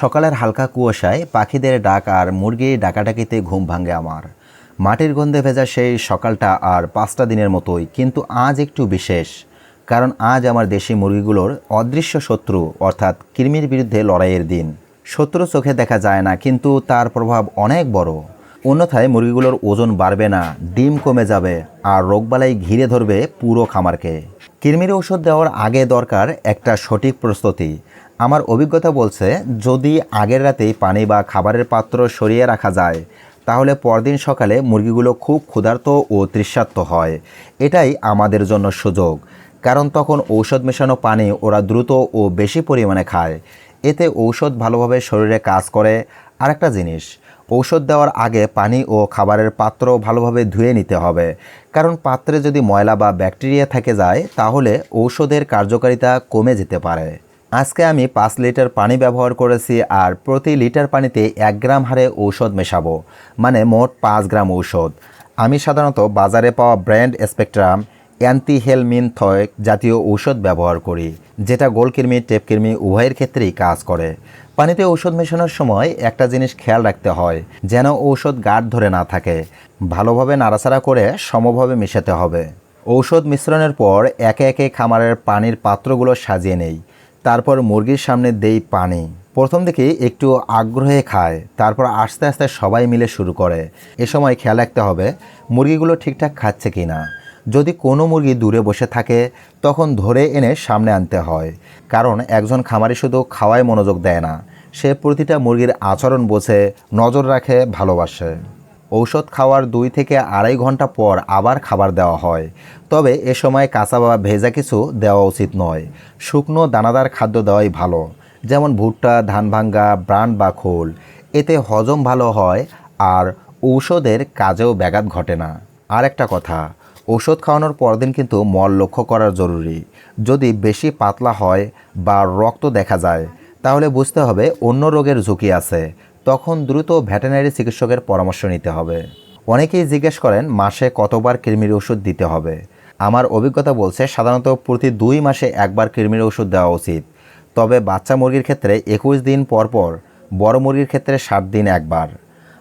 সকালের হালকা কুয়াশায় পাখিদের ডাক আর মুরগি ডাকাডাকিতে ঘুম ভাঙে আমার। মাটির গন্ধে ভেজা সেই সকালটা আর পাঁচটা দিনের মতোই, কিন্তু আজ একটু বিশেষ, কারণ আজ আমার দেশি মুরগিগুলোর অদৃশ্য শত্রু, অর্থাৎ কৃমির বিরুদ্ধে লড়াইয়ের দিন। শত্রু চোখে দেখা যায় না, কিন্তু তার প্রভাব অনেক বড়। অন্যথায় মুরগিগুলোর ওজন বাড়বে না, ডিম কমে যাবে, আর রোগবালাই ঘিরে ধরবে পুরো খামারকে। কৃমির ওষুধ দেওয়ার আগে দরকার একটা সঠিক প্রস্তুতি। আমার অভিজ্ঞতা বলছে, যদি আগের রাতেই পানি বা খাবারের পাত্র সরিয়ে রাখা যায়, তাহলে পরদিন সকালে মুরগিগুলো খুব ক্ষুধার্ত ও তৃষ্ণার্ত হয়। এটাই আমাদের জন্য সুযোগ, কারণ তখন ঔষধ মেশানো পানি ওরা দ্রুত ও বেশি পরিমাণে খায়। এতে ঔষধ ভালোভাবে শরীরে কাজ করে। আরেকটা জিনিস ঔষধ দেওয়ার আগে পানি ও খাবারের পাত্র ভালোভাবে ধুয়ে নিতে হবে। কারণ পাত্রে যদি ময়লা বা ব্যাকটেরিয়া থেকে যায়, তাহলে ঔষধের কার্যকারিতা কমে যেতে পারে। আজকে আমি পাঁচ লিটার পানি ব্যবহার করেছি আর প্রতি লিটার পানিতে এক গ্রাম হারে ঔষধ মেশাবো মানে মোট পাঁচ গ্রাম ঔষধ। আমি সাধারণত বাজারে পাওয়া ব্র্যান্ড স্পেকট্রাম অ্যান্টিহেলমিনথয়েক জাতীয় ঔষধ ব্যবহার করি, যেটা গোলকৃমি টেপকৃমি উভয়ের ক্ষেত্রেই কাজ করে। পানিতে ঔষধ মেশানোর সময় একটা জিনিস খেয়াল রাখতে হয়, যেন ঔষধ গাঢ় ধরে না থাকে। ভালোভাবে নাড়াচাড়া করে সমভাবে মেশাতে হবে। ঔষধ মিশ্রণের পর একে একে খামারের পানির পাত্রগুলো সাজিয়ে নেই। তারপর মুরগির সামনে দেই পানি। প্রথম দিকে একটু আগ্রহে খায়, তারপর আস্তে আস্তে সবাই মিলে শুরু করে। এ সময় খেয়াল রাখতে হবে, মুরগিগুলো ঠিকঠাক খাচ্ছে কি না যদি কোনো মুরগি দূরে বসে থাকে, তখন ধরে এনে সামনে আনতে হয়। কারণ একজন খামারি শুধু খাওয়ায় মনোযোগ দেয় না, সে প্রতিটা মুরগির আচরণ বোঝে, নজর রাখে, ভালোবাসে। ঔষধ খাওয়ার দুই থেকে আড়াই ঘণ্টা পর আবার খাবার দেওয়া হয়। তবে এ সময় কাঁচা বা ভেজা কিছু দেওয়া উচিত নয়। শুকনো দানাদার খাদ্য দেওয়াই ভালো, যেমন ভুট্টা, ধান ভাঙ্গা ব্রান্ড বা খোল। এতে হজম ভালো হয় আর ঔষধের কাজেও ব্যাঘাত ঘটে না। আর একটা কথা ওষুধ খাওয়ানোর পরদিন কিন্তু মল লক্ষ্য করা জরুরি। যদি বেশি পাতলা হয় বা রক্ত দেখা যায়, তাহলে বুঝতে হবে অন্য রোগের ঝুঁকি আছে। তখন দ্রুত ভেটেনারি চিকিৎসকের পরামর্শ নিতে হবে। অনেকেই জিজ্ঞেস করেন, মাসে কতবার কৃমির ওষুধ দিতে হবে? আমার অভিজ্ঞতা বলছে, সাধারণত প্রতি দুই মাসে একবার কৃমির ওষুধ দেওয়া উচিত। তবে বাচ্চা মুরগির ক্ষেত্রে একুশ দিন পর পর, বড় মুরগির ক্ষেত্রে ষাট দিন একবার।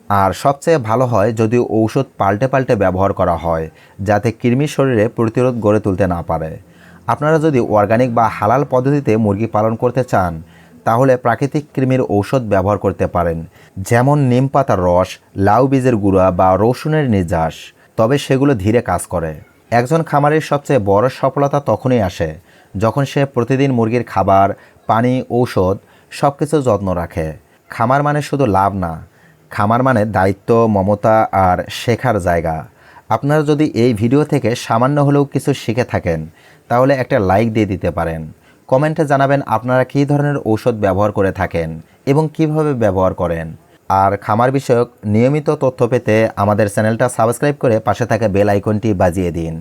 আর সবচেয়ে ভালো হয় যদি ঔষধ পাল্টে পাল্টে ব্যবহার করা হয়, যাতে কৃমির শরীরে প্রতিরোধ গড়ে তুলতে না পারে। আপনারা যদি অর্গানিক বা হালাল পদ্ধতিতে মুরগি পালন করতে চান, তাহলে প্রাকৃতিক কৃমির ঔষধ ব্যবহার করতে পারেন, যেমন নিম পাতার রস, লাউ বীজের গুঁড়া বা রসুনের নির্যাস। তবে সেগুলো ধীরে কাজ করে। একজন খামারের সবচেয়ে বড় সফলতা তখনই আসে, যখন সে প্রতিদিন মুরগির খাবার, পানি, ঔষধ সব কিছু যত্ন রাখে। খামার মানে শুধু লাভ না খামার মানে দায়িত্ব, মমতা আর শেখার জায়গা। আপনারা যদি এই ভিডিও থেকে সামান্য হলেও কিছু শিখে থাকেন, তাহলে একটা লাইক দিয়ে দিতে পারেন। কমেন্টে জানাবেন আপনারা কী ধরনের ঔষধ ব্যবহার করে থাকেন এবং কীভাবে ব্যবহার করেন। আর খামার বিষয়ক নিয়মিত তথ্য পেতে আমাদের চ্যানেলটা সাবস্ক্রাইব করে পাশে থাকা বেল আইকনটি বাজিয়ে দিন।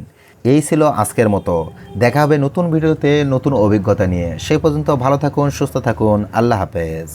এই ছিল আজকের মতো। দেখা হবে নতুন ভিডিওতে নতুন অভিজ্ঞতা নিয়ে। সেই পর্যন্ত ভালো থাকুন, সুস্থ থাকুন। আল্লাহ হাফেজ।